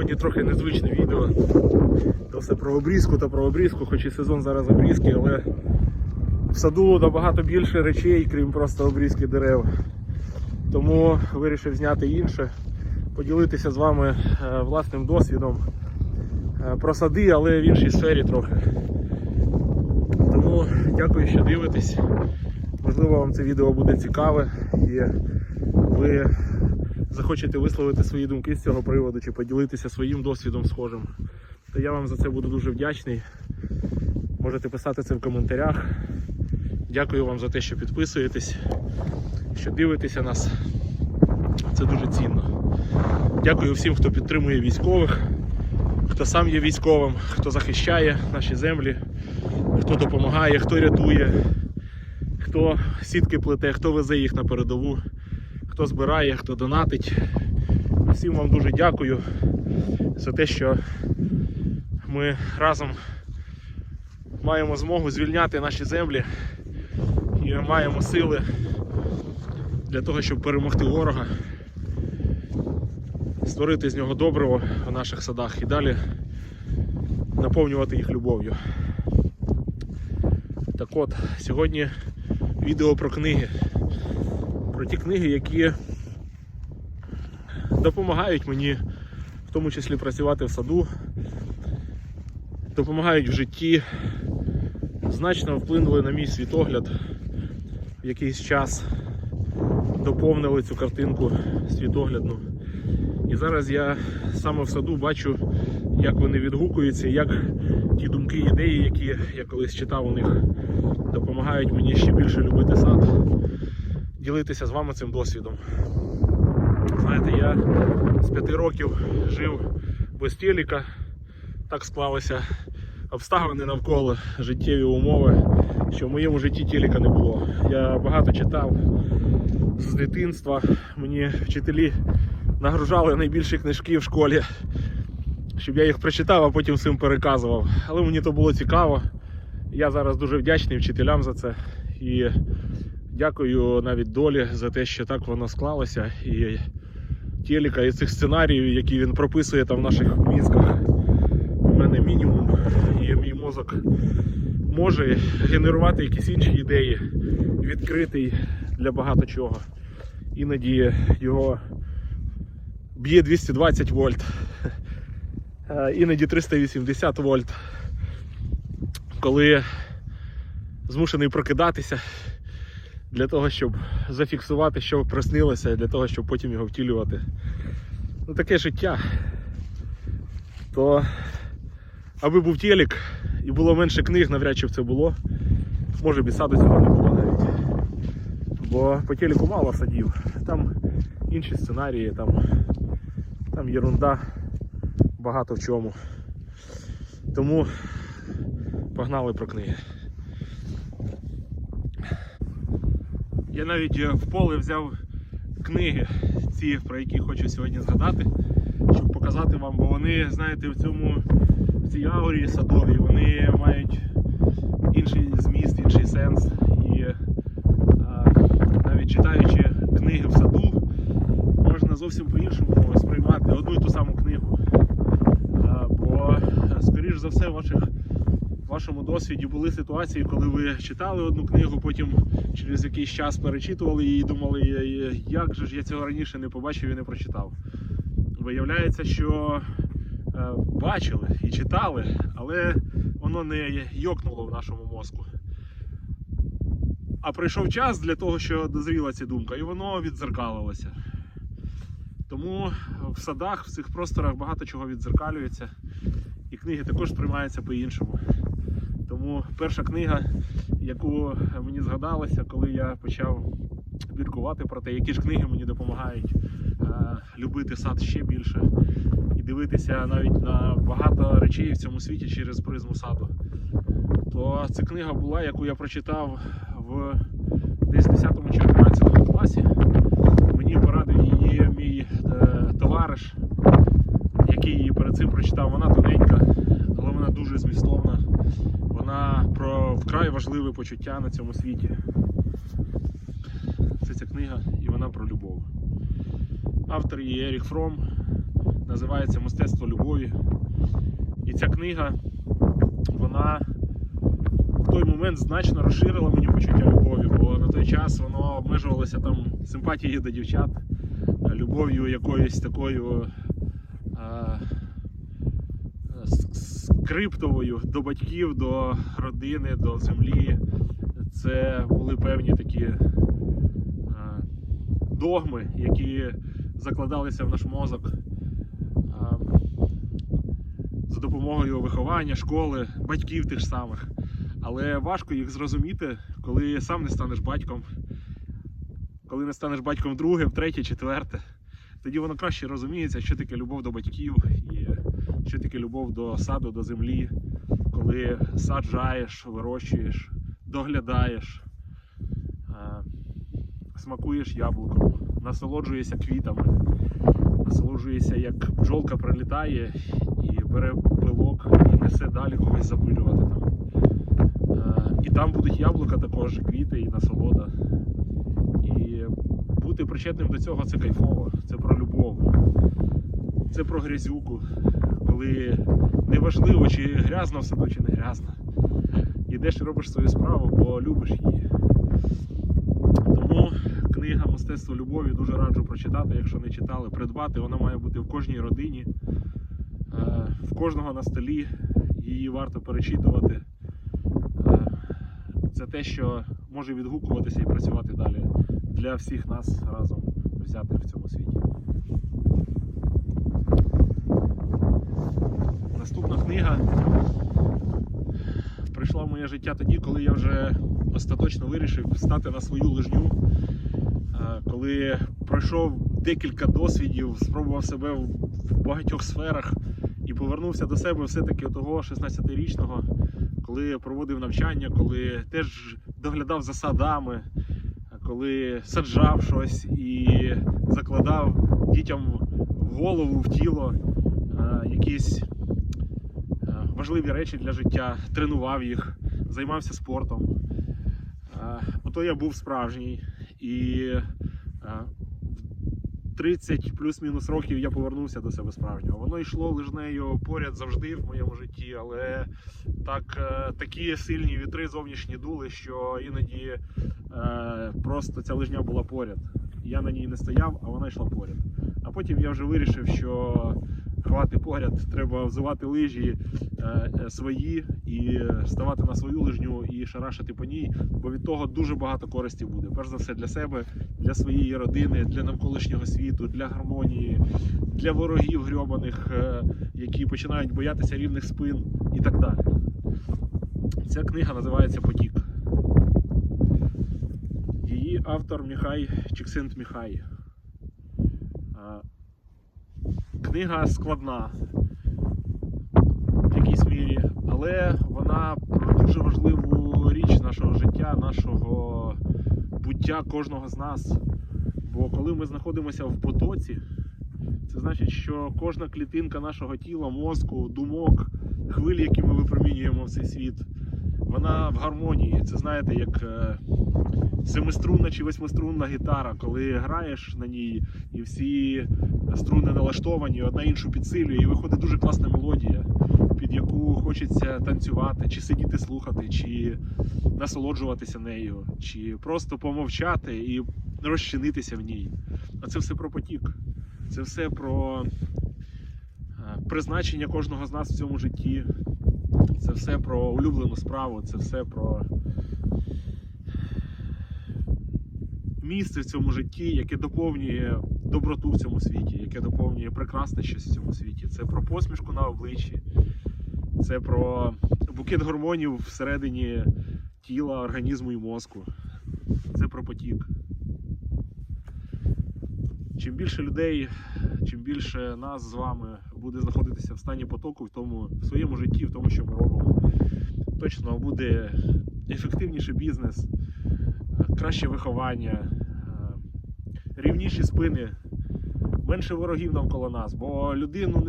Сьогодні трохи незвичне відео. То все про обрізку та про обрізку, хоч і сезон зараз обрізки, але в саду набагато більше речей, крім просто обрізки дерев. Тому вирішив зняти інше, поділитися з вами е, власним досвідом е, про сади, але в іншій сфері трохи. Тому дякую, що дивитесь. Можливо, вам це відео буде цікаве і ви захочете висловити свої думки з цього приводу чи поділитися своїм досвідом схожим, то я вам за це буду дуже вдячний. Можете писати це в коментарях. Дякую вам за те, що підписуєтесь, що дивитеся нас. Це дуже цінно. Дякую всім, хто підтримує військових, хто сам є військовим, хто захищає наші землі, хто допомагає, хто рятує, хто сітки плете, хто везе їх на передову, хто збирає, хто донатить. Всім вам дуже дякую за те, що ми разом маємо змогу звільняти наші землі і маємо сили для того, щоб перемогти ворога, створити з нього добриво в наших садах і далі наповнювати їх любов'ю. Так от, сьогодні відео про книги. Про ті книги, які допомагають мені, в тому числі працювати в саду, допомагають в житті, значно вплинули на мій світогляд в якийсь час, доповнили цю картинку світоглядну. І зараз я саме в саду бачу, як вони відгукуються, як ті думки, ідеї, які я колись читав у них, допомагають мені ще більше любити сад, ділитися з вами цим досвідом. Знаєте, я з п'яти років жив без телека, так склалися обставини навколо життєві умови, що в моєму житті телека не було. Я багато читав з дитинства. Мені вчителі нагружали найбільші книжки в школі, щоб я їх прочитав, а потім всім переказував. Але мені то було цікаво. Я зараз дуже вдячний вчителям за це. І дякую навіть долі за те, що так воно склалося. І телека, і цих сценаріїв, які він прописує там в наших мізках. У мене мінімум, і мій мозок може генерувати якісь інші ідеї, відкритий для багато чого. Іноді його б'є 220 вольт, іноді 380 вольт. Коли змушений прокидатися для того, щоб зафіксувати, що приснилося, для того, щоб потім його втілювати. Ну таке життя. То аби був телек і було менше книг, навряд чи б це було. Може б і саду цього не було навіть. Бо по телеку мало садів. Там інші сценарії, там, там єрунда багато в чому. Тому погнали про книги. Я навіть е, в поле взяв книги, ці, про які хочу сьогодні згадати, щоб показати вам, бо вони, знаєте, в цьому в цій аурі садовій вони мають інший зміст, інший сенс. І а, навіть читаючи книги в саду, можна зовсім по-іншому сприймати одну і ту саму книгу. А, бо, скоріш за все, ваших в вашому досвіді були ситуації, коли ви читали одну книгу, потім через якийсь час перечитували її і думали, «Е, як же ж я цього раніше не побачив і не прочитав. Виявляється, що е, бачили і читали, але воно не йокнуло в нашому мозку. А прийшов час для того, що дозріла ця думка, і воно відзеркалилося. Тому в садах, в цих просторах багато чого відзеркалюється, і книги також сприймаються по-іншому. Тому перша книга, яку мені згадалося, коли я почав міркувати про те, які ж книги мені допомагають е, любити сад ще більше і дивитися навіть на багато речей в цьому світі через призму саду. То ця книга була, яку я прочитав в десь 10 чи 11 класі. Мені порадив її мій е, товариш, який її перед цим прочитав. Вона тоненька, але вона дуже змістовна. Вкрай важливе почуття на цьому світі. Це ця книга і вона про любов. Автор її Ерік Фром. називається Мистецтво любові. І ця книга, вона в той момент значно розширила мені почуття любові, бо на той час воно обмежувалося там симпатією до дівчат, любов'ю якоюсь такою а, скриптовою до батьків, до родини, до землі. Це були певні такі догми, які закладалися в наш мозок за допомогою виховання, школи, батьків тих самих. Але важко їх зрозуміти, коли сам не станеш батьком, коли не станеш батьком другим, третє, четверте. Тоді воно краще розуміється, що таке любов до батьків і що таке любов до саду, до землі, коли саджаєш, вирощуєш, доглядаєш, смакуєш яблуком, насолоджуєшся квітами, насолоджуєшся, як бджолка прилітає і бере пилок і несе далі когось запилювати там. Е, І там будуть яблука також, квіти і насолода. І бути причетним до цього це кайфово, це про любов, це про грязюку, коли неважливо, чи грязно в саду, чи не грязно. Ідеш і робиш свою справу, бо любиш її. Тому книга Мистецтво любові дуже раджу прочитати, якщо не читали, придбати. Вона має бути в кожній родині, е, в кожного на столі. Її варто перечитувати. Е, Це те, що може відгукуватися і працювати далі для всіх нас разом взятих в цьому світі. Книга прийшла в моє життя тоді, коли я вже остаточно вирішив стати на свою лижню. Е, Коли пройшов декілька досвідів, спробував себе в багатьох сферах і повернувся до себе все-таки того 16-річного, коли проводив навчання, коли теж доглядав за садами, коли саджав щось і закладав дітям в голову, в тіло е, якісь важливі речі для життя, тренував їх, займався спортом. Е, Ото я був справжній. І е, в 30 плюс-мінус років я повернувся до себе справжнього. Воно йшло лижнею поряд завжди в моєму житті, але так, е, такі сильні вітри зовнішні дули, що іноді просто ця лижня була поряд. Я на ній не стояв, а вона йшла поряд. А потім я вже вирішив, що хвати поряд, треба взувати лижі е, е, свої і ставати на свою лижню і шарашити по ній, бо від того дуже багато користі буде. Перш за все для себе, для своєї родини, для навколишнього світу, для гармонії, для ворогів грьобаних, е, які починають боятися рівних спин і так далі. Ця книга називається Потік. Її автор Міхай Чіксинт Міхай. Книга складна в якійсь мірі, але вона про дуже важливу річ нашого життя, нашого буття кожного з нас. Бо коли ми знаходимося в потоці, це значить, що кожна клітинка нашого тіла, мозку, думок, хвилі, які ми випромінюємо в цей світ, вона в гармонії. Це знаєте, як е, семиструнна чи восьмиструнна гітара, коли граєш на ній, і всі струни налаштовані, одна іншу підсилює, і виходить дуже класна мелодія, під яку хочеться танцювати, чи сидіти слухати, чи насолоджуватися нею, чи просто помовчати і розчинитися в ній. А це все про потік. Це все про е, призначення кожного з нас в цьому житті. Це все про улюблену справу, це все про місце в цьому житті, яке доповнює доброту в цьому світі, яке доповнює прекрасне щось в цьому світі. Це про посмішку на обличчі, це про букет гормонів всередині тіла, організму і мозку. Це про потік. Чим більше людей, чим більше нас з вами буде знаходитися в стані потоку в тому в своєму житті, в тому, що ми робимо, точно буде ефективніший бізнес, е, краще виховання, е, рівніші спини, менше ворогів навколо нас. Бо людину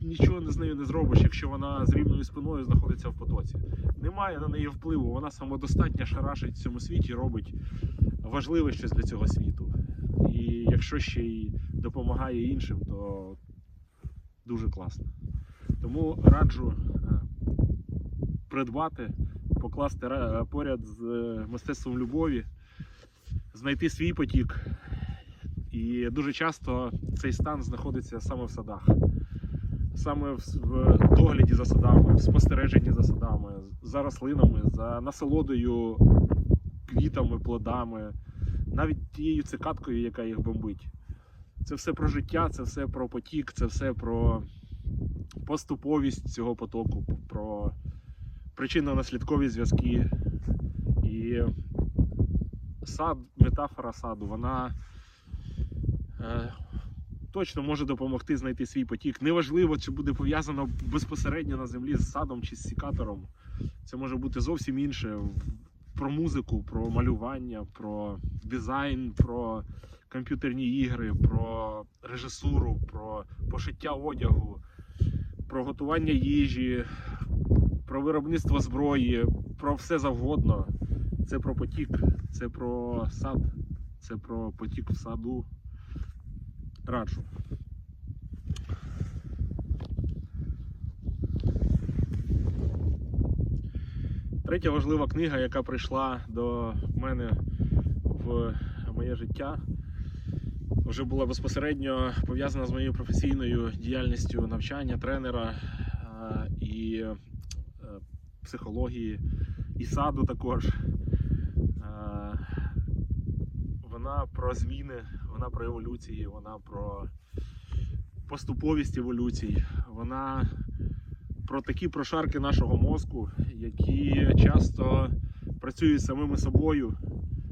нічого не з нею не зробиш, якщо вона з рівною спиною знаходиться в потоці. Немає на неї впливу, вона самодостатня шарашить в цьому світі, робить важливе щось для цього світу. І якщо ще й допомагає іншим, то Дуже класно. Тому раджу е, придбати, покласти поряд з е, мистецтвом любові, знайти свій потік. І дуже часто цей стан знаходиться саме в садах, саме в догляді за садами, в спостереженні за садами, за рослинами, за насолодою квітами, плодами, навіть тією цикаткою, яка їх бомбить. Це все про життя, це все про потік, це все про поступовість цього потоку, про причинно-наслідкові зв'язки. І сад, метафора саду, вона е, точно може допомогти знайти свій потік. Неважливо, чи буде пов'язано безпосередньо на землі з садом чи з сікатором. Це може бути зовсім інше. Про музику, про малювання, про дизайн, про комп'ютерні ігри, про режисуру, про пошиття одягу, про готування їжі, про виробництво зброї, про все завгодно. Це про потік, це про сад, це про потік в саду. Раджу. Третя важлива книга, яка прийшла до мене в моє життя, вже була безпосередньо пов'язана з моєю професійною діяльністю навчання тренера е, і е, психології, і саду також. Е, Вона про зміни, вона про еволюції, вона про поступовість еволюцій, вона про такі прошарки нашого мозку, які часто працюють самими собою.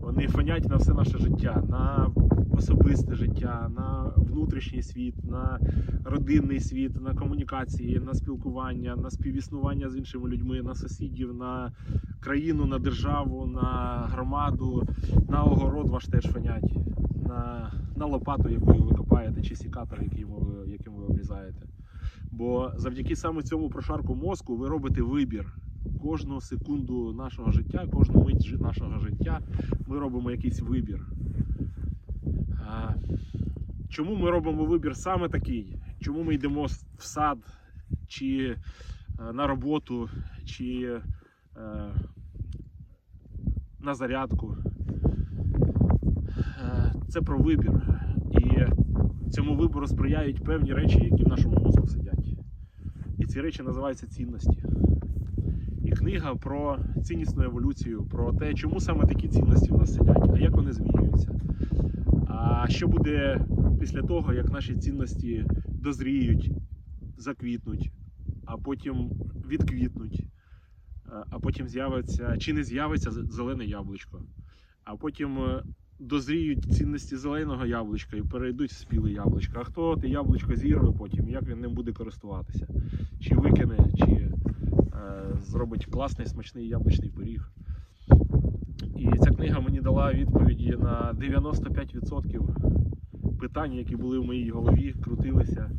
Вони фонять на все наше життя, на особисте життя, на внутрішній світ, на родинний світ, на комунікації, на спілкування, на співіснування з іншими людьми, на сусідів, на країну, на державу, на громаду, на огород ваш теж фонять, на, на лопату, якою ви копаєте, чи сікатор, яким ви, яким ви обрізаєте. Бо завдяки саме цьому прошарку мозку ви робите вибір. Кожну секунду нашого життя, кожну мить нашого життя ми робимо якийсь вибір. Чому ми робимо вибір саме такий? Чому ми йдемо в сад, чи е, на роботу, чи е, на зарядку? Е, Це про вибір. І цьому вибору сприяють певні речі, які в нашому мозку сидять. Ці речі називаються цінності. І книга про ціннісну еволюцію, про те, чому саме такі цінності в нас сидять, а як вони змінюються. А що буде після того, як наші цінності дозріють, заквітнуть, а потім відквітнуть, а- а потім з'явиться чи не з'явиться зелене яблучко, а потім е, дозріють цінності зеленого яблучка і перейдуть в спіле яблучко. А хто те яблучко зірве потім, як він ним буде користуватися? Чи викине, чи е, зробить класний смачний яблучний пиріг. І ця книга мені дала відповіді на 95% питань, які були в моїй голові, крутилися,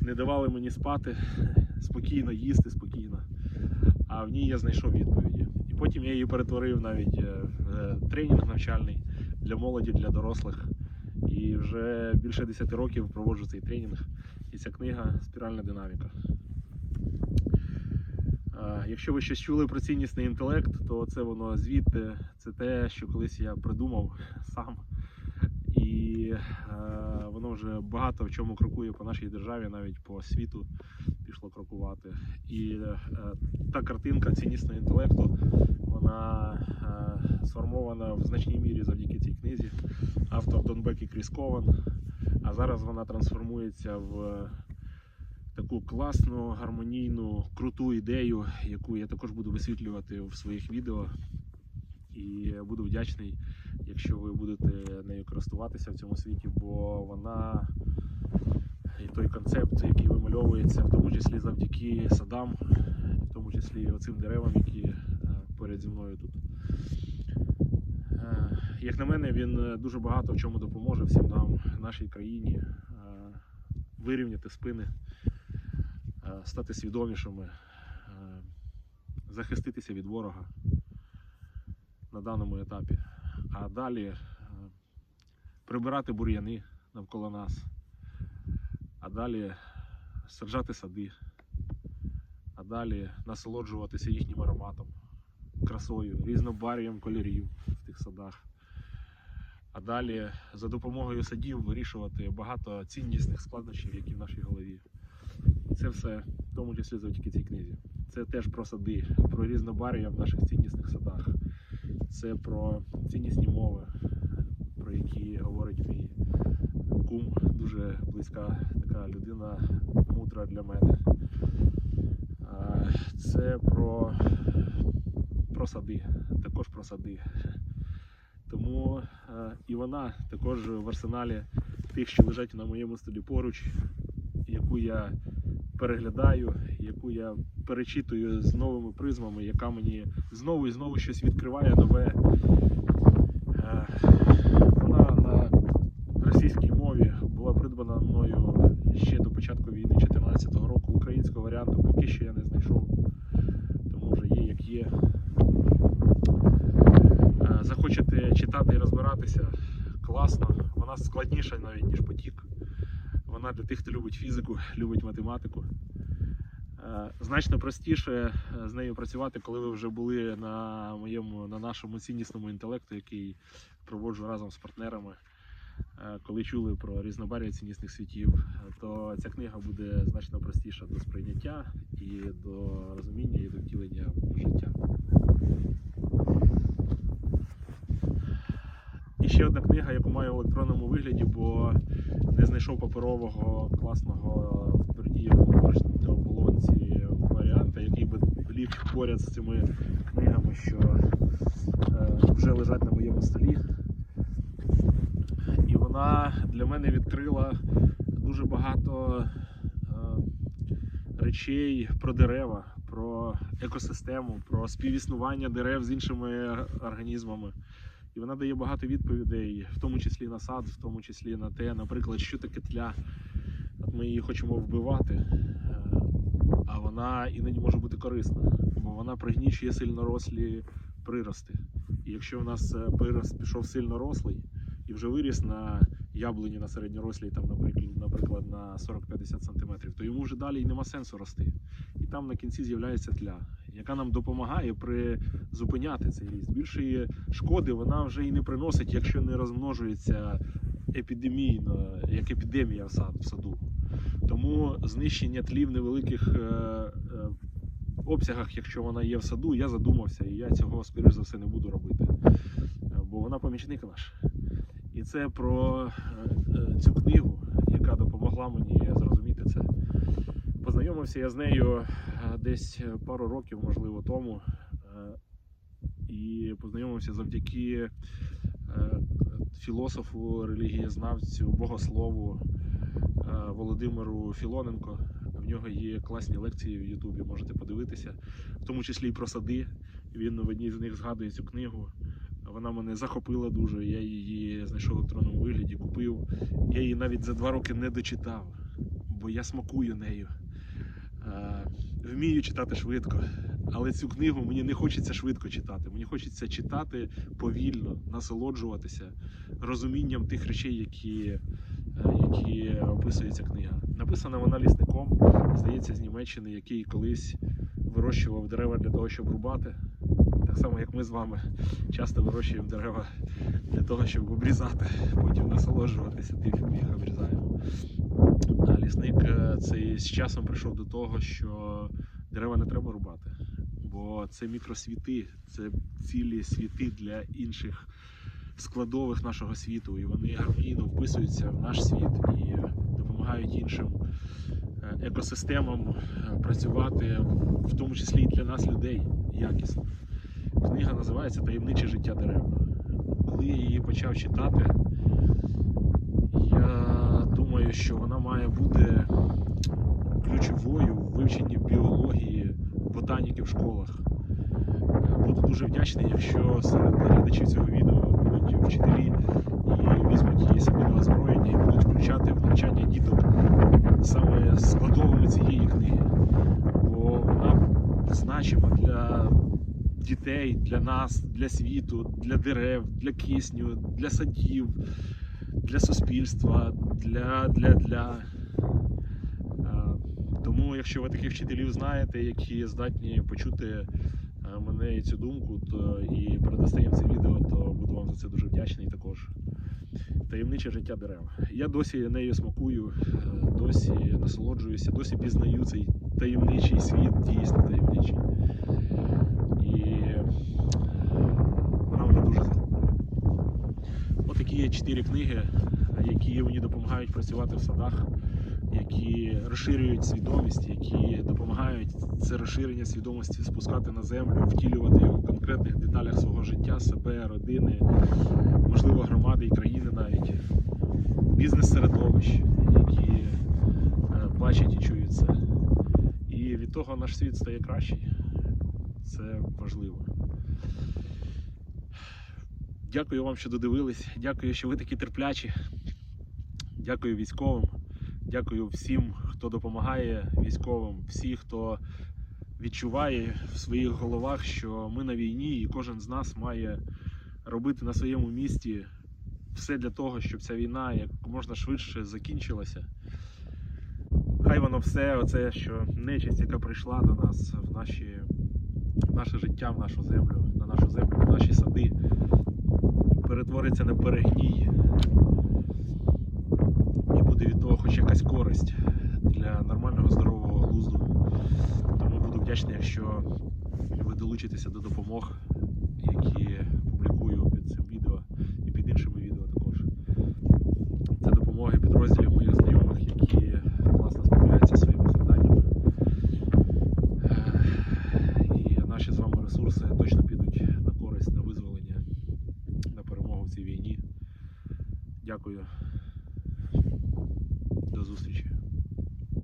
не давали мені спати, спокійно їсти, спокійно. А в ній я знайшов відповіді. І потім я її перетворив навіть е, в е, тренінг навчальний для молоді, для дорослих. І вже більше 10 років проводжу цей тренінг. І ця книга Спіральна динаміка. Якщо ви щось чули про ціннісний інтелект, то це воно звідти, це те, що колись я придумав сам. І воно вже багато в чому крокує по нашій державі, навіть по світу пішло крокувати. І е, та картинка ціннісного інтелекту, вона е, сформована в значній мірі завдяки цій книзі. Автор Донбек і Кріс Кован. А зараз вона трансформується в таку класну, гармонійну, круту ідею, яку я також буду висвітлювати в своїх відео. І буду вдячний, якщо ви будете нею користуватися в цьому світі, бо вона і той концепт, який вимальовується, в тому числі завдяки садам, в тому числі оцим деревам, які е, поряд мною тут. Е, Як на мене, він е, дуже багато в чому допоможе всім нам, нашій країні, е, вирівняти спини, стати свідомішими, захиститися від ворога на даному етапі. А далі прибирати бур'яни навколо нас. А далі саджати сади, а далі насолоджуватися їхнім ароматом, красою, різнобарв'ям кольорів в тих садах. А далі за допомогою садів вирішувати багато ціннісних складнощів, які в нашій голові. Це все, в тому числі завдяки цій книзі. Це теж про сади, про різнобарв'я в наших ціннісних садах. Це про ціннісні мови, про які говорить мій кум, дуже близька така людина, мудра для мене. Це про, про сади, також про сади. Тому е, і вона також в арсеналі тих, що лежать на моєму столі поруч, яку я переглядаю, яку я перечитую з новими призмами, яка мені знову і знову щось відкриває нове. Е, Вона на російській мові була придбана мною ще до початку війни 2014 року. Українського варіанту поки що я не знайшов, тому вже є як є. Е, Захочете читати і розбиратися, класно. Вона складніша навіть, ніж потік. Вона для тих, хто любить фізику, любить математику. Е, Значно простіше е, з нею працювати, коли ви вже були на моєму, на нашому ціннісному інтелекту, який проводжу разом з партнерами. Е, Коли чули про різнобарв'я ціннісних світів, то ця книга буде значно простіша до сприйняття і до розуміння, і до втілення життя. Ще одна книга, яку маю в електронному вигляді, бо не знайшов паперового класного в твердієвому оболонці варіанта, який би ліг поряд з цими книгами, що е, вже лежать на моєму столі. І вона для мене відкрила дуже багато е, речей про дерева, про екосистему, про співіснування дерев з іншими організмами. І вона дає багато відповідей, в тому числі на сад, в тому числі на те, наприклад, що таке тля. От ми її хочемо вбивати, е, а вона іноді може бути корисна, бо вона пригнічує сильнорослі прирости. І якщо у нас е, прирост пішов сильно рослий і вже виріс на яблуні на середньорослій, там, наприклад, на 40-50 см, то йому вже далі й нема сенсу рости. І там на кінці з'являється тля, яка нам допомагає призупиняти цей ріст. Більшої шкоди вона вже і не приносить, якщо не розмножується епідемійно, як епідемія в сад- в саду. Тому знищення тлі в невеликих е, е, обсягах, якщо вона є в саду, я задумався, і я цього, скоріш за все, не буду робити. Е, Бо вона помічник наш. І це про цю книгу, яка допомогла мені зрозуміти це. Познайомився я з нею десь пару років, можливо, тому. Е, І познайомився завдяки е, філософу, релігієзнавцю, богослову е, Володимиру Філоненко. В нього є класні лекції в Ютубі, можете подивитися, в тому числі і про сади. Він в одній з них згадує цю книгу. Вона мене захопила дуже. Я її знайшов в електронному вигляді, купив. Я її навіть за два роки не дочитав, бо я смакую нею. Вмію читати швидко, але цю книгу мені не хочеться швидко читати. Мені хочеться читати повільно, насолоджуватися розумінням тих речей, які, е, які описує книга. Написана вона лісником, здається, з Німеччини, який колись вирощував дерева для того, щоб рубати. Так само, як ми з вами часто вирощуємо дерева для того, щоб обрізати, потім насолоджуватися тим, як ми їх обрізаємо. А лісник е, цей з часом прийшов до того, що дерева не треба рубати, бо це мікросвіти, це цілі світи для інших складових нашого світу, і вони гармонійно вписуються в наш світ і допомагають іншим е, екосистемам е, працювати, в тому числі і для нас, людей, якісно. Книга називається Таємниче життя дерев. Коли я її почав читати, я думаю, що вона має бути ключовою в вивченні біології, ботаніки в школах. Буду дуже вдячний, якщо серед глядачів цього відео будуть вчителі і візьмуть її собі на озброєння і будуть включати в навчання діток саме складовими цієї книги. Бо вона значима для дітей, для нас, для світу, для дерев, для кисню, для садів, для суспільства, для. для, для. Е, Тому, якщо ви таких вчителів знаєте, які здатні почути е, мене і цю думку, то і передасте їм це відео, то буду вам за це дуже вдячний також. Таємниче життя дерев. Я досі нею смакую, е, досі насолоджуюся, досі пізнаю цей таємничий світ, дійсно таємничий. І вона мене дуже захоплює. Отакі є чотири книги, які мені допомагають працювати в садах, які розширюють свідомість, які допомагають це розширення свідомості спускати на землю, втілювати його в конкретних деталях свого життя, себе, родини, можливо, громади і країни навіть, бізнес-середовищ, які е, бачать і чують це. І від того наш світ стає кращий. Це важливо. Дякую вам, що додивились. Дякую, що ви такі терплячі. Дякую військовим. Дякую всім, хто допомагає військовим, всі, хто відчуває в своїх головах, що ми на війні, і кожен з нас має робити на своєму місці все для того, щоб ця війна як можна швидше закінчилася. Хай воно все, оце, що нечисть, яка прийшла до нас в, наші, в наше життя, в нашу землю, на нашу землю, в наші сади, перетвориться на перегній. Буде від того хоч якась користь для нормального здорового глузду. Тому буду вдячний, якщо ви долучитеся до допомог, які